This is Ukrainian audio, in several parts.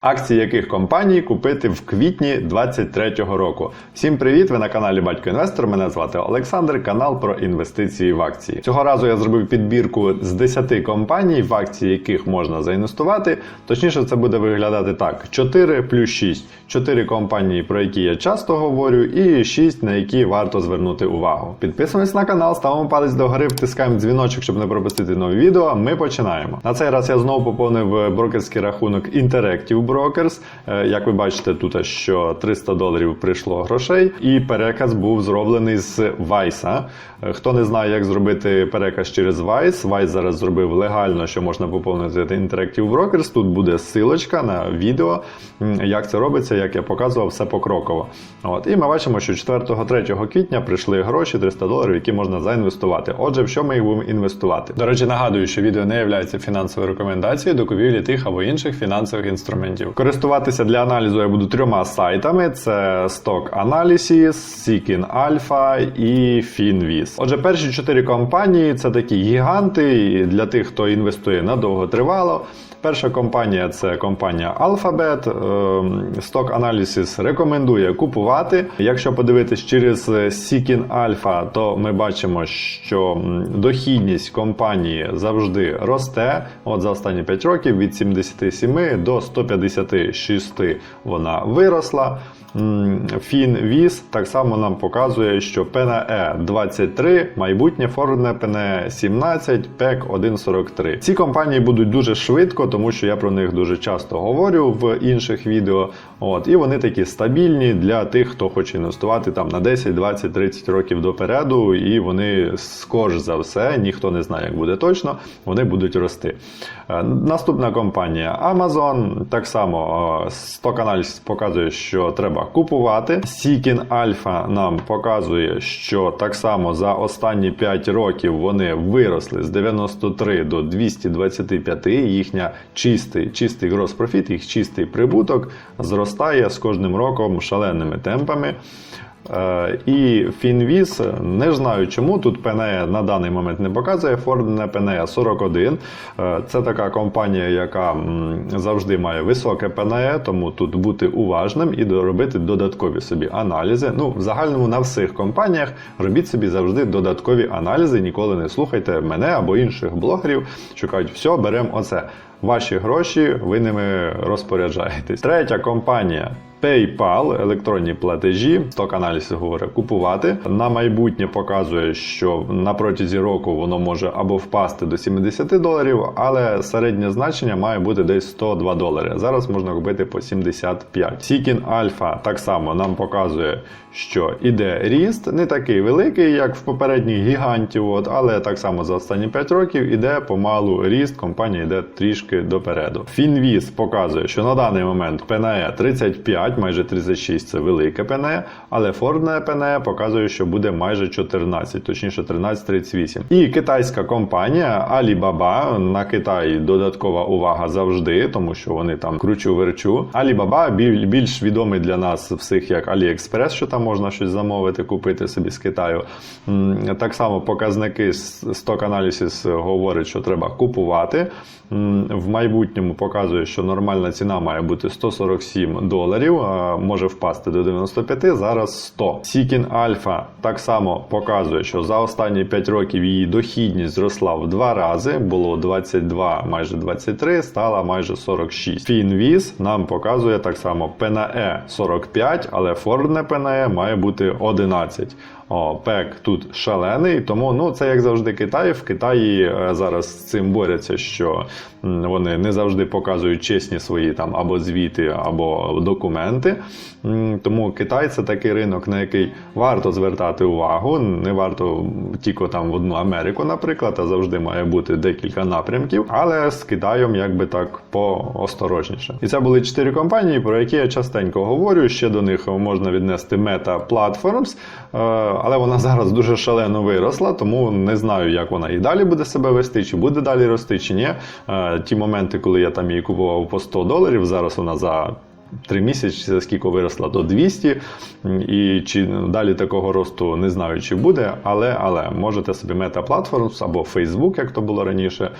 Акції яких компаній купити в квітні 2023 року. Всім привіт! Ви на каналі Батько Інвестор. Мене звати Олександр, канал про інвестиції в акції. Цього разу я зробив підбірку з 10 компаній, в акції яких можна заінвестувати. Точніше, це буде виглядати так: 4 плюс 6. 4 компанії, про які я часто говорю, і 6, на які варто звернути увагу. Підписуємось на канал, ставимо палець догори, втискаємо дзвіночок, щоб не пропустити нові відео. Ми починаємо. На цей раз я знову поповнив брокерський рахунок Interactive Brokers. Е, Як ви бачите, тут що 300 доларів прийшло грошей, і переказ був зроблений з Vice. Е, Хто не знає, як зробити переказ через Vice, Vice зараз зробив легально, що можна поповнити Interactive Brokers. Тут буде силочка на відео, як це робиться, як я показував все покроково. От. І ми бачимо, що 4-3 квітня прийшли гроші 300 доларів, які можна заінвестувати. Отже, в що ми їх будемо інвестувати? До речі, нагадую, що відео не є фінансовою рекомендацією до купівлі тих або інших фінансових інструментів. Користуватися для аналізу я буду трьома сайтами: це Stock Analysis, Seeking Alpha і FinViz. Отже, перші чотири компанії це такі гіганти для тих, хто інвестує на довготривало. Перша компанія це компанія Alphabet. Stock Analysis рекомендує купувати. Якщо подивитись через Seeking Alpha, то ми бачимо, що дохідність компанії завжди росте. От за останні 5 років від 77 до 156 вона виросла. FinViz так само нам показує, що PNE 23, майбутнє форвардне PNE 17, PEC 143. Ці компанії будуть дуже швидко, тому що я про них дуже часто говорю в інших відео. От, і вони такі стабільні для тих, хто хоче інвестувати там на 10, 20, 30 років допереду, і вони скорш за все, ніхто не знає, як буде точно, вони будуть рости. Е, Наступна компанія Amazon. Так само е, сток-аналіз показує, що треба купувати. Сікін Альфа нам показує, що так само за останні 5 років вони виросли з 93 до 225. Їхня чистий, чистий гроз профіт їх чистий прибуток зростає з кожним роком шаленими темпами. Е, І Фінвіз, не знаю чому, тут PNE на даний момент не показує, Ford не PNE 41. Е, Це така компанія, яка завжди має високе PNE, тому тут бути уважним і доробити додаткові собі аналізи. Ну, в загальному на всіх компаніях робіть собі завжди додаткові аналізи, ніколи не слухайте мене або інших блогерів, що кажуть, все, беремо оце. Ваші гроші, ви ними розпоряджаєтесь. Третя компанія PayPal, електронні платежі, сток аналіз говорить купувати. На майбутнє показує, що на протязі року воно може або впасти до 70 доларів, але середнє значення має бути десь 102 долари. Зараз можна купити по 75. Seeking Alpha так само нам показує, що іде ріст, не такий великий, як в попередніх гігантів, от, але так само за останні 5 років іде помалу ріст, компанія йде трішки допереду. Finviz показує, що на даний момент PNE 35, майже 36 це велике PNE, але Fordне PNE показує, що буде майже 14, точніше 13,38. І китайська компанія Alibaba, на Китаї додаткова увага завжди, тому що вони там кручу верчу. Alibaba більш відомий для нас всіх як AliExpress, що там можна щось замовити, купити собі з Китаю. Так само показники з Stock Analysis говорять, що треба купувати. В майбутньому показує, що нормальна ціна має бути 147 доларів, може впасти до 95, зараз 100. Seeking Alpha так само показує, що за останні 5 років її дохідність зросла в два рази, було 22, майже 23, стала майже 46. FinViz нам показує так само PNE 45, але Fordне PNE має бути 11. О, ПЕК тут шалений, тому ну це як завжди Китай. В Китаї е, зараз з цим борються, що вони не завжди показують чесні свої там або звіти, або документи. Тому Китай це такий ринок, на який варто звертати увагу. Не варто тільки там в одну Америку, наприклад, а завжди має бути декілька напрямків. Але з Китаєм якби так поосторожніше. І це були чотири компанії, про які я частенько говорю. Ще до них можна віднести Meta Platforms, е, але вона зараз дуже шалено виросла, тому не знаю, як вона і далі буде себе вести, чи буде далі рости, чи ні. Е, Ті моменти, коли я там її купував по 100 доларів, зараз вона за 3 місяці, скільки виросла до 200. І чи далі такого росту не знаю, чи буде, але але можете собі Meta Platforms або Facebook, як то було раніше,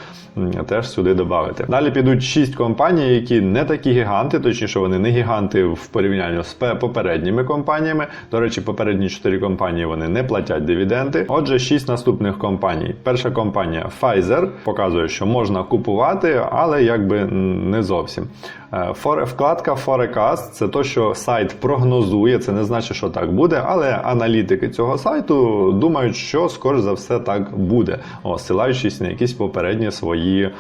теж сюди додати. Далі підуть 6 компаній, які не такі гіганти, точніше, вони не гіганти в порівнянні з попередніми компаніями. До речі, попередні 4 компанії вони не платять дивіденди. Отже, 6 наступних компаній. Перша компанія Pfizer показує, що можна купувати, але якби не зовсім. Е, Вкладка Forecast – це то, що сайт прогнозує. Це не значить, що так буде, але аналітики цього сайту думають, що скоріш за все так буде, о, ссилаючись на якісь попередні свої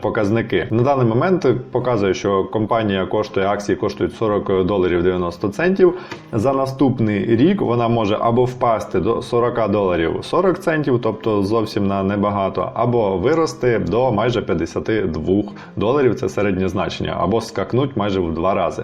показники. На даний момент показує, що компанія коштує акції коштують 40 доларів 90 центів. За наступний рік вона може або впасти до 40 доларів 40 центів, тобто зовсім на небагато, або вирости до майже 52 доларів. Це середнє значення, або скакнуть майже в два рази.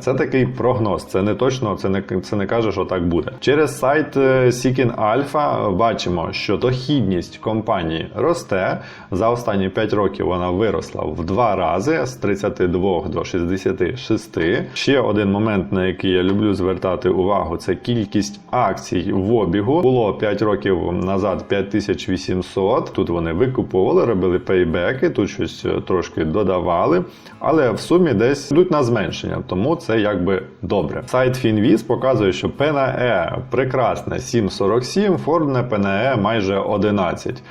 Це такий прогноз. Це не точно, це не це не каже, що так буде. Через сайт е, Seeking Alpha бачимо, що дохідність компанії росте. За останні 5 років вона виросла в два рази з 32 до 66. Ще один момент, на який я люблю звертати увагу, це кількість акцій в обігу. Було 5 років назад 5800. Тут вони викуповували, робили пейбеки, тут щось е, трошки додавали, але в сумі десь йдуть на зменшення, тому це якби добре. Сайт Finviz показує, що ПНЕ прекрасне 7,47, Ford ПНЕ майже 11.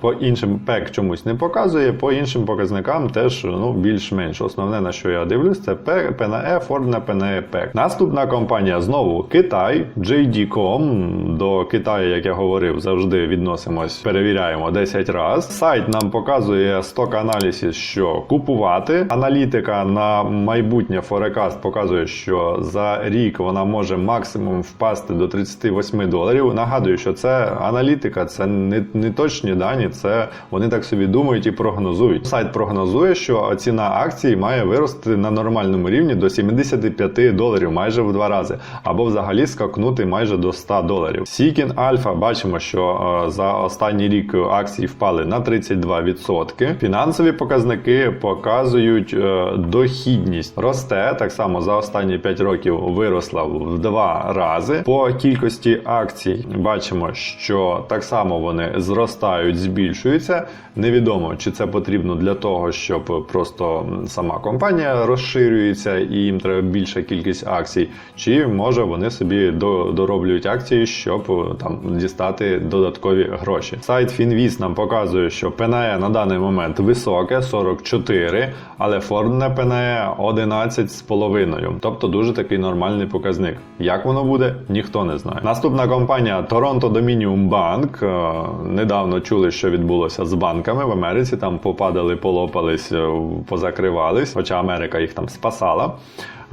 По іншим ПЕК чомусь не показує, по іншим показникам теж ну, більш-менш. Основне, на що я дивлюсь, це PNE, Ford PNE ПЕК. Наступна компанія знову Китай, JD.com. До Китаю, як я говорив, завжди відносимось, перевіряємо 10 разів. Сайт нам показує сток аналізів, що купувати. Аналітика на майбутнє Forecast показує, що за рік вона може максимум впасти до 38 доларів. Нагадую, що це аналітика, це не, не точні дані, це вони так собі думають і прогнозують. Сайт прогнозує, що ціна акції має вирости на нормальному рівні до 75 доларів, майже в два рази, або взагалі скакнути майже до 100 доларів. Seeking Alpha бачимо, що е, за останній рік акції впали на 32%. Фінансові показники показують е, дохідність росте так само за останні 5 років виросла в два рази. По кількості акцій бачимо, що так само вони зростають, збільшуються. Невідомо, чи це потрібно для того, щоб просто сама компанія розширюється і їм треба більша кількість акцій, чи може вони собі дороблюють акції, щоб е, там дістати додаткові гроші. Сайт Finviz нам показує, що PNE на даний момент високе 44, але Ford PNE 11,5. Тобто дуже такий нормальний показник. Як воно буде, ніхто не знає. Наступна компанія Toronto Dominion Bank. Е, Недавно чули, що відбулося з банками в Америці. Там попадали, полопались, е, позакривались, хоча Америка їх там спасала.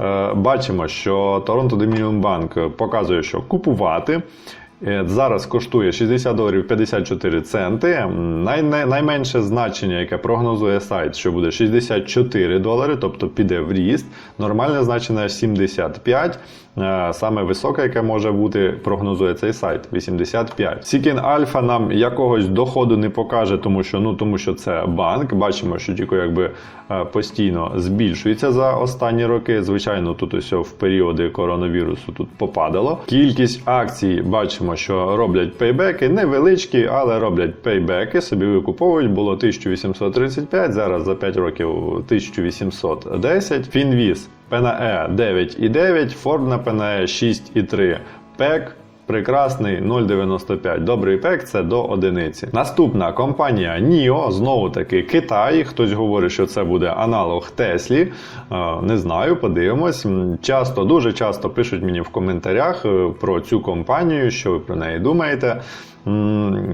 Е, Бачимо, що Toronto Dominion Bank показує, що купувати. Е, Зараз коштує 60 доларів 54 центи. Най, най, найменше значення, яке прогнозує сайт, що буде 64 долари, тобто піде в ріст. Нормальне значення 75. Е, Саме високе, яке може бути, прогнозує цей сайт 85. Seeking Alpha нам якогось доходу не покаже, тому що ну тому що це банк. Бачимо, що тільки якби е, постійно збільшується за останні роки. Звичайно, тут ось в періоди коронавірусу тут попадало. Кількість акцій бачимо, що роблять пейбеки, невеличкі, але роблять пейбеки. Собі викуповують. Було 1835, зараз за 5 років 1810. Фінвіз PNE 9,9, Ford на PNE 6,3, PEC Прекрасний 0,95. Добрий пек це до одиниці. Наступна компанія NIO, знову таки Китай. Хтось говорить, що це буде аналог Теслі. Не знаю, подивимось. Часто, дуже часто пишуть мені в коментарях е, про цю компанію, що ви про неї думаєте.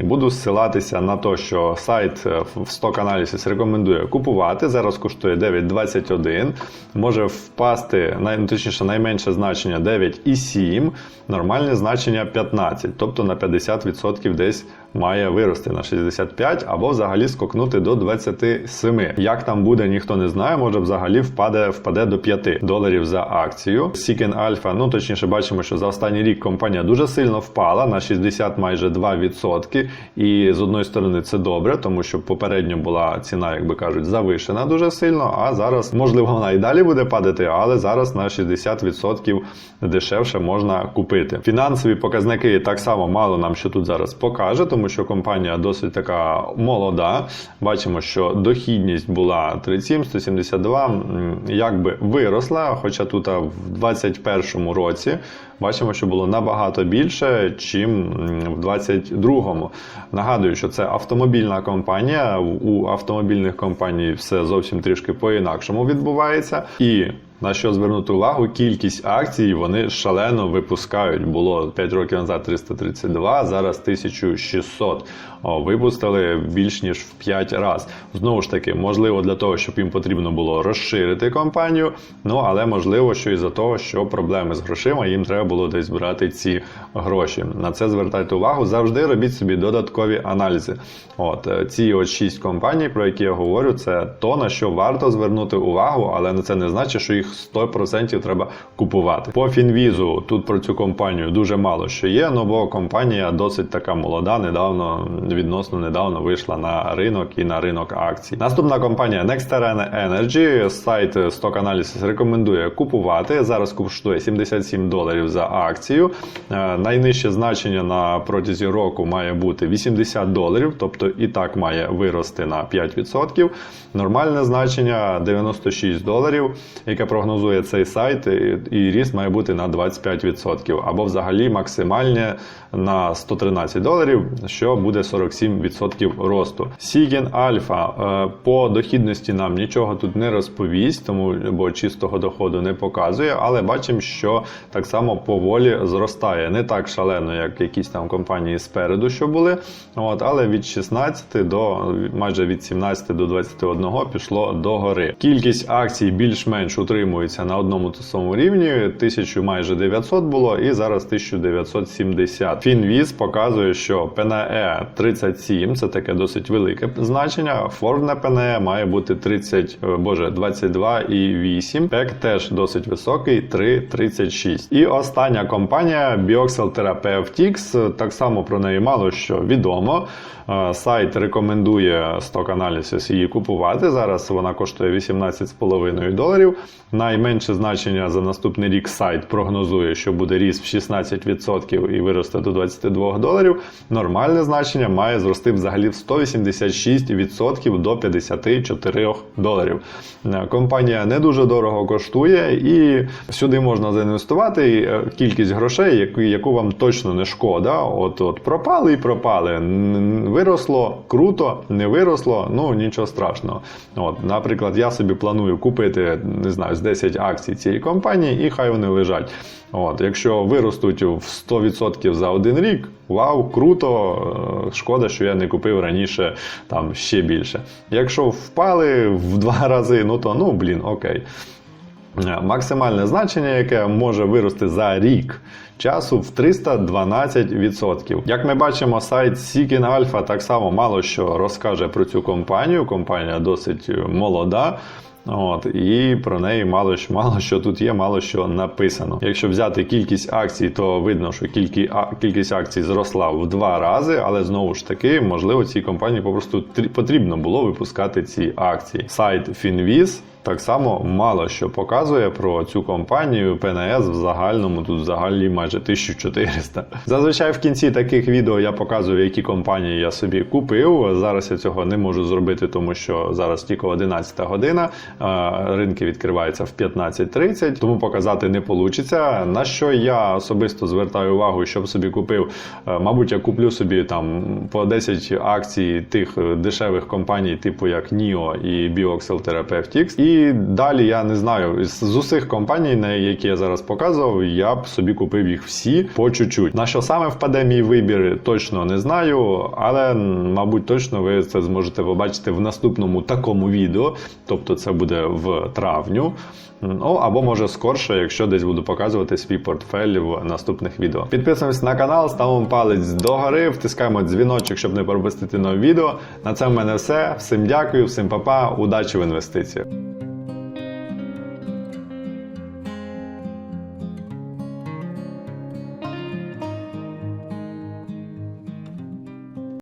Буду ссилатися на те, що сайт е, в Stock Analysis рекомендує купувати. Зараз коштує 9,21. Може впасти, ну, точніше, найменше значення 9,7, нормальне значення 15, тобто на 50% десь має вирости на 65 або взагалі скокнути до 27. Як там буде, ніхто не знає. Може взагалі впаде, впаде до 5 доларів за акцію. Seeking Alpha, ну точніше, бачимо, що за останній рік компанія дуже сильно впала на 60 майже 2%. І з одної сторони це добре, тому що попередньо була ціна, як би кажуть, завишена дуже сильно. А зараз, можливо, вона і далі буде падати, але зараз на 60% дешевше можна купити. Фінансові показники так само мало нам що тут зараз покаже, тому що компанія досить така молода. Бачимо, що дохідність була 37, 172, м, якби виросла, хоча тут в 2021 році бачимо, що було набагато більше, чим в 22-му. Нагадую, що це автомобільна компанія. У автомобільних компаній все зовсім трішки по-інакшому відбувається. І на що звернути увагу, кількість акцій вони шалено випускають. Було 5 років назад 332, зараз 1600. Випустили більш ніж в 5 разів. Знову ж таки, можливо, для того, щоб їм потрібно було розширити компанію. Ну але можливо, що із-за того, що проблеми з грошима, їм треба було десь брати ці гроші. На це звертайте увагу. Завжди робіть собі додаткові аналізи. От е, ці от 6 компаній, про які я говорю, це то на що варто звернути увагу, але це не значить, що їх 100% треба купувати. По фінвізу тут про цю компанію дуже мало що є. Ну бо компанія досить така молода, недавно відносно недавно вийшла на ринок і на ринок акцій. Наступна компанія Nexteren Energy. Сайт Stock Analysis рекомендує купувати. Зараз коштує 77 доларів за акцію. Е, Найнижче значення на протязі року має бути 80 доларів, тобто і так має вирости на 5%. Нормальне значення 96 доларів, яке прогнозує цей сайт, і- ріст має бути на 25%, або взагалі максимальне на 113 доларів, що буде 47% росту. Сіген Альфа е, по дохідності нам нічого тут не розповість, тому бо чистого доходу не показує, але бачимо, що так само поволі зростає. Не так шалено, як якісь там компанії спереду, що були. От, але від 16 до майже від 17 до 21 пішло до гори. Кількість акцій більш-менш утримується на одному та самому рівні. 1000 майже 900 було, і зараз 1970. Фінвіз показує, що ПНЕ 37, це таке досить велике значення. Форд на ПНЕ має бути 30, е, боже, 22,8. ПЕК теж досить високий, 3,36. І остання компанія Bioxel Therapeutics, так само про неї мало що відомо. Е, Сайт рекомендує Stock Analysis її купувати. Зараз вона коштує 18,5 доларів. Найменше значення за наступний рік сайт прогнозує, що буде ріст в 16% і виросте до 22 доларів. Нормальне значення має зрости взагалі в 186% до 54 доларів. Е, Компанія не дуже дорого коштує, і сюди можна заінвестувати е, кількість грошей, яку, вам точно не шкода. От, от пропали і пропали. Виросло круто, не виросло, ну нічого страшного. От, наприклад, я собі планую купити не знаю, 10 акцій цієї компанії, і хай вони лежать. От, якщо виростуть в 100% за один рік, вау, круто! е, Шкода, що я не купив раніше там ще більше. Якщо впали в два рази, ну то ну блін, окей. Е, Максимальне значення, яке може вирости за рік часу в 312%. Як ми бачимо, сайт Seeking Alpha так само мало що розкаже про цю компанію. Компанія досить е, молода. От, і про неї мало що, мало що тут є, мало що написано. Якщо взяти кількість акцій, то видно, що кількість, кількість акцій зросла в два рази, але знову ж таки, можливо, цій компанії попросту трі- потрібно було випускати ці акції. Сайт Finviz так само мало що показує про цю компанію. ПНС в загальному тут взагалі майже 1400. Зазвичай в кінці таких відео я показую, які компанії я собі купив. Зараз я цього не можу зробити, тому що зараз тільки 11 година. Ринки відкриваються в 15.30, тому показати не вийде. На що я особисто звертаю увагу, щоб собі купив. Мабуть, я куплю собі там по 10 акцій тих е, дешевих компаній, типу як NIO і Bioxel Therapeutics. І далі я не знаю з усіх компаній, на які я зараз показував, я б собі купив їх всі по чуть-чуть. На що саме впаде мій вибір, точно не знаю, але мабуть точно ви це зможете побачити в наступному такому відео. Тобто це буде в травню. Ну або може скорше, якщо десь буду показувати свій портфель в наступних відео. Підписуємось на канал, ставимо палець догори, втискаємо дзвіночок, щоб не пропустити нові відео. На це в мене все. Всім дякую, всім па-па, удачі в інвестиціях.